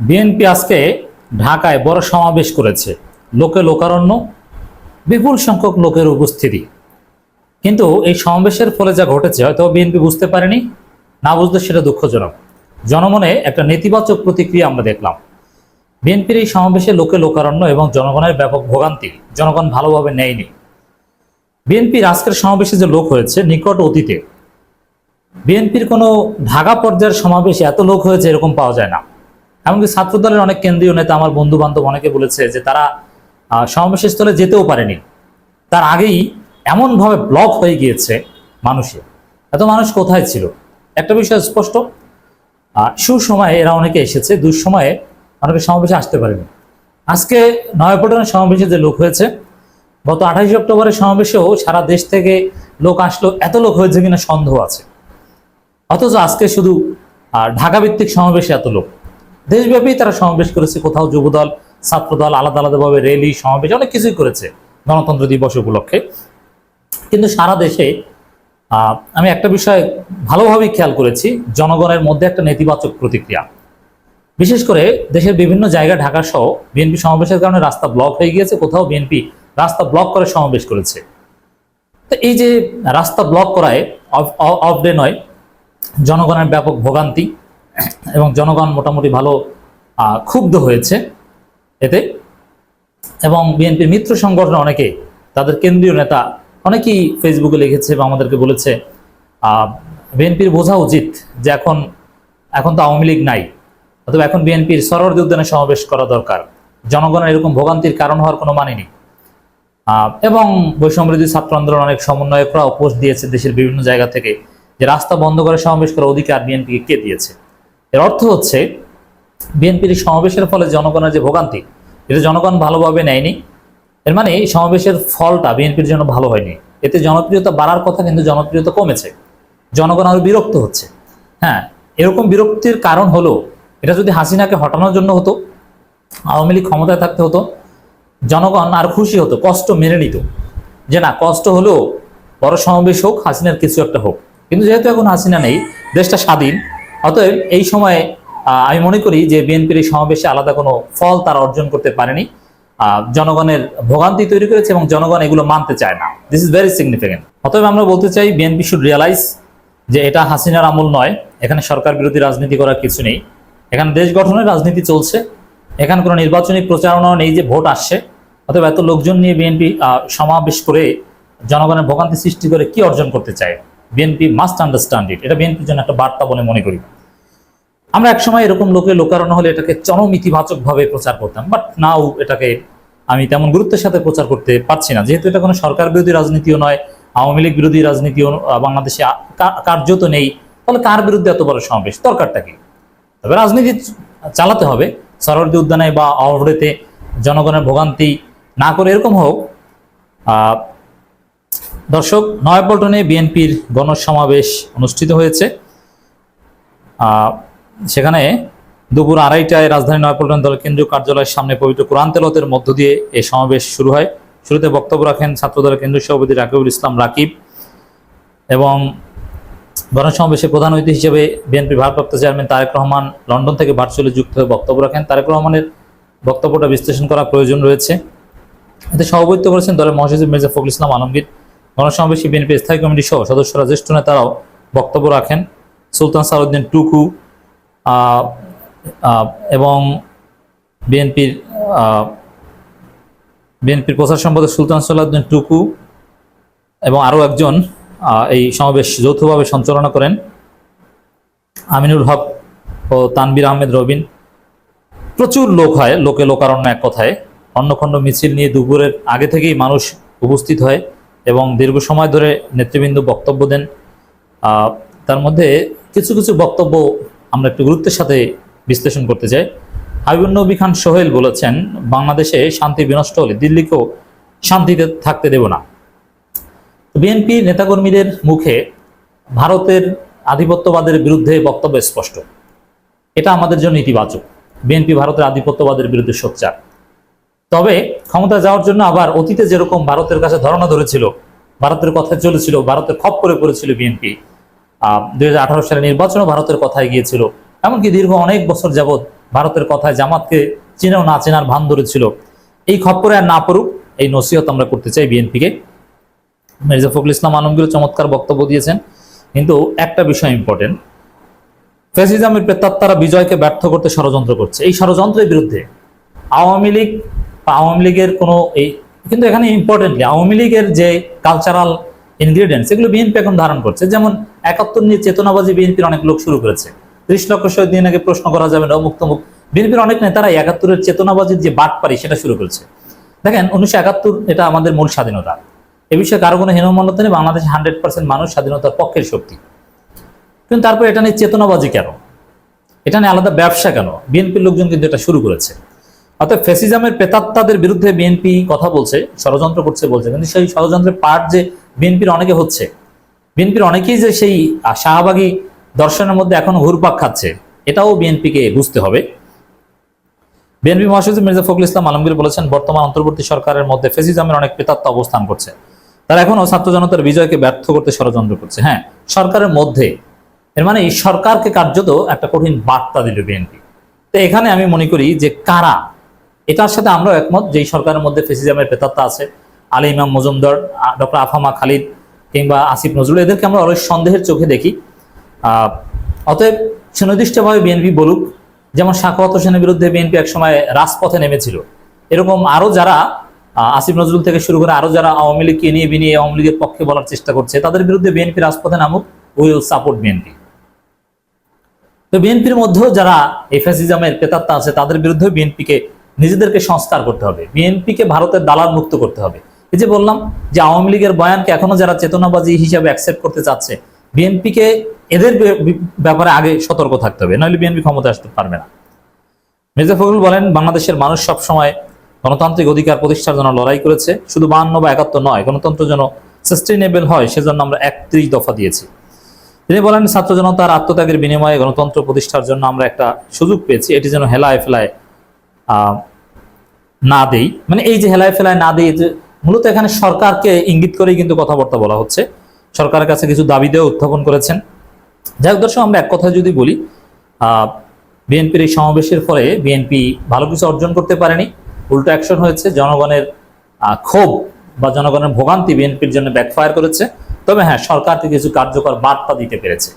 BNP আজকে ঢাকায় বড় সমাবেশ করেছে। লোকে লোকারণ্য, বিপুল সংখ্যক লোকের উপস্থিতি। কিন্তু এই সমাবেশের ফলে যা ঘটেছে, হয়তো বিএনপি বুঝতে পারেনি, না বুঝতে সেটা দুঃখজনক। জনমনে একটা নেতিবাচক প্রতিক্রিয়া আমরা দেখলাম। বিএনপির এই সমাবেশে লোকে লোকারণ্য এবং জনগণের ব্যাপক ভোগান্তি, জনগণ ভালোভাবে নেয়নি। বিএনপির আজকের সমাবেশে যে লোক হয়েছে, নিকট অতীতে, বিএনপির কোনো ঢাকা পর্যায়ের সমাবেশে এত লোক হয়েছে এরকম পাওয়া যায় না। এমনকি ছাত্রদলের অনেক কেন্দ্রীয় নেতা আমার বন্ধু বান্ধব অনেকে বলেছে যে তারা আহ, সমাবেশের স্থলে যেতেও পারেনি। তার আগেই এমনভাবে ব্লক হয়ে গিয়েছে মানুষের। এত মানুষ কোথায় ছিল? একটা বিষয় স্পষ্ট সুসময়ে এরা অনেকে এসেছে দুঃসময়ে অনেকে সমাবেশে আসতে পারেনি। আজকে নয়াপটনের সমাবেশে যে লোক হয়েছে গত আঠাশে অক্টোবরের সমাবেশেও সারা দেশ থেকে লোক আসলো এত লোক হয়েছে কিনা সন্দেহ আছে। অথচ আজকে শুধু ঢাকা ভিত্তিক সমাবেশে এত লোক। দেশব্যাপী তারা সমাবেশ করেছে। কোথাও যুবদল, ছাত্রদল আলাদা আলাদাভাবে র্যালি, সমাবেশ, অনেক কিছুই করেছে গণতন্ত্র দিবস উপলক্ষে। কিন্তু সারা দেশে আমি একটা বিষয় ভালোভাবেই খেয়াল করেছি, জনগণের মধ্যে একটা নেতিবাচক প্রতিক্রিয়া। বিশেষ করে দেশের বিভিন্ন জায়গা, ঢাকা সহ বিএনপি সমাবেশের কারণে রাস্তা ব্লক হয়ে গিয়েছে, কোথাও বিএনপি রাস্তা ব্লক করে সমাবেশ করেছে। তো এই যে রাস্তা ব্লক করায় অফ ডে নয়, জনগণের ব্যাপক ভোগান্তি এবং জনগণ মোটামুটি ভালো ক্ষুব্ধ হয়েছে এতে। এবং বিএনপির মিত্র সংগঠন অনেকে, তাদের কেন্দ্রীয় নেতা অনেকেই ফেসবুকে লিখেছে বা আমাদেরকে বলেছে বিএনপির বোঝা উচিত যে এখন এখন তো আওয়ামী লীগ নাই, অথবা এখন বিএনপির সরোয়ার্দী উদ্যানে সমাবেশ করা দরকার। জনগণের এরকম ভোগান্তির কারণ হওয়ার কোনো মানে নেই। এবং বৈষম্যবিরোধী ছাত্র আন্দোলন অনেক সমন্বয়করাও পোস্ট দিয়েছে দেশের বিভিন্ন জায়গা থেকে যে রাস্তা বন্ধ করে সমাবেশ করার অধিকার বিএনপিকে কে দিয়েছে? এর অর্থ হচ্ছে, বিএনপির সমাবেশের ফলে জনগণের যে ভোগান্তি, এটা জনগণ ভালোভাবে নেয়নি। এর মানে এই সমাবেশের ফলটা বিএনপির জন্য ভালো হয়নি। এতে জনপ্রিয়তা বাড়ার কথা কিন্তু জনপ্রিয়তা কমেছে। জনগণ আরও বিরক্ত হচ্ছে। হ্যাঁ এরকম বিরক্তির কারণ হলো, এটা যদি হাসিনাকে হটানোর জন্য হতো, আওয়ামী লীগ ক্ষমতায় থাকতে হতো, জনগণ আর খুশি হতো, কষ্ট মেনে নিত। যে না, কষ্ট হলেও বড় সমাবেশ হোক, হাসিনার কিছু একটা হোক। কিন্তু যেহেতু এখন হাসিনা নেই, দেশটা স্বাধীন অতএব এই সময়ে আমি মনে করি যে বিএনপির এই সমাবেশে আলাদা কোনো ফল তারা অর্জন করতে পারেনি। জনগণের ভোগান্তি তৈরি করেছে এবং জনগণ এগুলো মানতে চায় না। দিস ইজ ভেরি সিগনিফিকেন্ট অতএব আমরা বলতে চাই, বিএনপি শুড রিয়ালাইজ যে এটা হাসিনার আমল নয়। এখানে সরকার বিরোধী রাজনীতি করার কিছু নেই। এখানে দেশ গঠনের রাজনীতি চলছে। এখানে কোনো নির্বাচনী প্রচারণা নেই যে ভোট আসছে। অথবা এত লোকজন নিয়ে বিএনপি সমাবেশ করে জনগণের ভোগান্তি সৃষ্টি করে কি অর্জন করতে চায়? বিএনপি মাস্ট আন্ডারস্ট্যান্ড ইট এটা বিএনপির জন্য একটা বার্তা বলে মনে করি। আমরা একসময় এরকম লোকে লোকারণ্য হলে এটাকে চরম ইতিবাচক ভাবে প্রচার করতাম বাট নাও এটাকে আমি তেমন গুরুত্বের সাথে প্রচার করতে পারছি না। যেহেতু এটা কোনো সরকার বিরোধী রাজনীতিও নয়, আওয়ামী লীগ বিরোধী রাজনীতিও বাংলাদেশে কার্যত নেই, তাহলে কার বিরুদ্ধে এত বড় সমাবেশ? দরকারটা কি? তবে রাজনীতি চালাতে হবে। সরোয়ার্দী উদ্যানে বা অবহরেতে জনগণের ভোগান্তি না করে এরকম হোক দর্শক নয়াপল্টনে বিএনপির গণসমাবেশ অনুষ্ঠিত হয়েছে। সেখানে দুপুর আড়াইটায় রাজধানী নয়াপল্টন দল কেন্দ্রীয় কার্যালয়ের সামনে পবিত্র কোরআন তেলতের মধ্য দিয়ে এই সমাবেশ শুরু হয়। শুরুতে বক্তব্য রাখেন ছাত্রদলের কেন্দ্রীয় সভাপতি রাকিবুল ইসলাম রাকিব এবং গণসমাবেশে প্রধান অতিথি হিসেবে বিএনপি ভারপ্রাপ্ত চেয়ারম্যান তারেক রহমান লন্ডন থেকে ভার্চুয়ালি যুক্ত হয়ে বক্তব্য রাখেন। তারেক রহমানের বক্তব্যটা বিশ্লেষণ করা প্রয়োজন রয়েছে। এতে সভাপতিত্ব করেছেন দলের মহাসচিব মির্জা ফখরুল ইসলাম আলমগীর। গণসমাবেশে বিএনপি স্থায়ী কমিটি সহ সদস্যরা, জ্যেষ্ঠ নেতারাও বক্তব্য রাখেন। সুলতান সালাউদ্দিন টুকু এবং বিএনপির বিএনপির প্রচার সম্পাদক সুলতান সালাউদ্দিন টুকু এবং আরও একজন এই সমাবেশ যৌথভাবে সঞ্চালনা করেন। আমিনুল হক ও তানবির আহমেদ রবিন। প্রচুর লোক হয়, লোকে লোকারণ্য এক কথায়। অন্নখণ্ড মিছিল নিয়ে দুপুরের আগে থেকেই মানুষ উপস্থিত হয়। এবং দীর্ঘ সময় ধরে নেতৃবৃন্দ বক্তব্য দেন। তার মধ্যে কিছু কিছু বক্তব্য আমরা একটু গুরুত্বের সাথে বিশ্লেষণ করতে চাই। হাবিবুল নবী খান সোহেল বলেছেন, বাংলাদেশে শান্তি বিনষ্ট হলে দিল্লিকেও শান্তিতে থাকতে দেব না। বিএনপি নেতাকর্মীদের মুখে ভারতের আধিপত্যবাদের বিরুদ্ধে বক্তব্য স্পষ্ট। এটা আমাদের জন্য ইতিবাচক। বিএনপি ভারতের আধিপত্যবাদের বিরুদ্ধে সোচ্চার। তবে ক্ষমতা যাওয়ার জন্য আবার অতীতে যেরকম ভারতের কাছে ধারণা ধরেছিল, ভারতের কথা চলেছিল, ভারতের খপ করে পড়েছিল বিএনপি দুই হাজার সালে নির্বাচনও ভারতের কথায় গিয়েছিল। এমনকি দীর্ঘ অনেক বছর যাবৎ ভারতের কথায় জামাতকে চিনেও না চেনার ভান ধরেছিল। এই খপ্পরে আর না পড়ুক, এই নসিহত আমরা করতে চাই বিএনপিকে মির্জা ফখরুল ইসলাম আলমগীর চমৎকার বক্তব্য দিয়েছেন। কিন্তু একটা বিষয় ইম্পর্টেন্ট ফ্যাসিজমের প্রেতাত্মারা বিজয়কে ব্যর্থ করতে ষড়যন্ত্র করছে। এই ষড়যন্ত্রের বিরুদ্ধে আওয়ামী লীগ বা আওয়ামী লীগের কোনো এই, কিন্তু এখানে ইম্পর্টেন্টলি আওয়ামী লীগের যে কালচারাল ইনগ্রিডিয়েন্টস এগুলো বিএনপি এখন ধারণ করছে। যেমন একাত্তর নিয়ে চেতনাবাজি বিএনপির অনেক লোক শুরু করেছে। ত্রিশ লক্ষ শহীদ দিন আগে প্রশ্ন করা যাবে না, অমুক তমুক। বিএনপির অনেক নেতারা একাত্তরের চেতনাবাজির যে বাট পারি সেটা শুরু করেছে। দেখেন, উনিশশো একাত্তর এটা আমাদের মূল স্বাধীনতা। এ বিষয়ে কারও কোনো হীনমন্যতা নেই, বাংলাদেশে হান্ড্রেড পার্সেন্ট মানুষ, স্বাধীনতার পক্ষের শক্তি। কিন্তু তারপর এটা নিয়ে চেতনাবাজি কেন? এটা নিয়ে আলাদা ব্যবসা কেন? বিএনপির লোকজন কিন্তু এটা শুরু করেছে। অর্থাৎ ফেসিজমের প্রেতাত্মাদের বিরুদ্ধে বিএনপি কথা বলছে, ষড়যন্ত্র করছে বলছে। কিন্তু সেই ষড়যন্ত্রের পার্ট যে বিএনপির অনেকে হচ্ছে বিএনপির অনেকেই যে সেই শাহবাগী দর্শনের মধ্যে এখনও ঘুরপাক খাচ্ছে, এটাও বিএনপিকে বুঝতে হবে। বিএনপি মহাসচিব মির্জা ফখরুল ইসলাম আলমগীর বলেছেন, বর্তমান অন্তর্বর্তী সরকারের মধ্যে ফেসিজমের অনেক প্রেতাত্ম অবস্থান করছে। তারা এখনও ছাত্র জনতার বিজয়কে ব্যর্থ করতে ষড়যন্ত্র করছে। হ্যাঁ সরকারের মধ্যে, এর মানে সরকারকে কার্যত একটা কঠিন বার্তা দিল বিএনপি তো এখানে আমি মনে করি যে কারা এটার সাথে আমরাও একমত, যেই সরকারের মধ্যে ফেসিজামের প্রেতাত্মা আছে, আলী ইমাম মজুমদার ডক্টর আফামা খালিদ কিংবা আসিফ নজরুল, এদেরকে আমরা অনেক সন্দেহের চোখে দেখি। অতএব সুনির্দিষ্টভাবে বিএনপি বলুক, যেমন শাখাওয়াত হোসেনের বিরুদ্ধে বিএনপি একসময় রাজপথে নেমেছিল, এরকম আরও যারা আসিফ নজরুল থেকে শুরু করে আরও যারা আওয়ামী লীগকে নিয়ে বিনিয়ে আওয়ামী লীগের পক্ষে বলার চেষ্টা করছে, তাদের বিরুদ্ধে বিএনপি রাজপথে নামুক উইল সাপোর্ট বিএনপি তো বিএনপির মধ্যেও যারা এই ফ্যাসিজমের প্রেতাত্মা আছে, তাদের বিরুদ্ধে বিএনপিকে নিজেদেরকে সংস্কার করতে হবে। বিএনপিকে ভারতের দালাল মুক্ত করতে হবে। এই যে বললাম যে আওয়ামী লীগের বয়ানকে এখনও যারা চেতনাবাজি হিসাবে অ্যাকসেপ্ট করতে চাচ্ছে, বিএনপিকে এদের ব্যাপারে আগে সতর্ক থাকতে হবে নাহলে বিএনপি ক্ষমতা আসতে পারবে না। মির্জা ফখরুল বলেন, বাংলাদেশের মানুষ সবসময় গণতান্ত্রিক অধিকার প্রতিষ্ঠার জন্য লড়াই করেছে, শুধু বাহান্ন বা একাত্তর নয়, গণতন্ত্র যেন সাস্টেইনেবল হয়, সেজন্য আমরা একত্রিশ দফা দিয়েছি। তিনি বলেন, ছাত্র জনতার আত্মত্যাগের বিনিময়ে গণতন্ত্র প্রতিষ্ঠার জন্য আমরা একটা সুযোগ পেয়েছি, এটি যেন হেলায় ফেলায় না দেই। মানে এই যে হেলায় ফেলায় না দেই মূলত এখানে সরকারকে ইঙ্গিত করেই কিন্তু কথাবার্তা বলা হচ্ছে। সরকারের কাছে কিছু দাবিদেও উত্থাপন করেছেন। যাই হোক দর্শক, আমরা এক কথা যদি বলি বিএনপির এই সমাবেশের ফলে বিএনপি ভালো কিছু অর্জন করতে পারেনি। উল্টো অ্যাকশন হয়েছে, জনগণের ক্ষোভ বা জনগণের ভোগান্তি বিএনপির জন্য ব্যাকফায়ার করেছে। তবে হ্যাঁ সরকারকে কিছু কার্যকর বার্তা দিতে পেরেছে।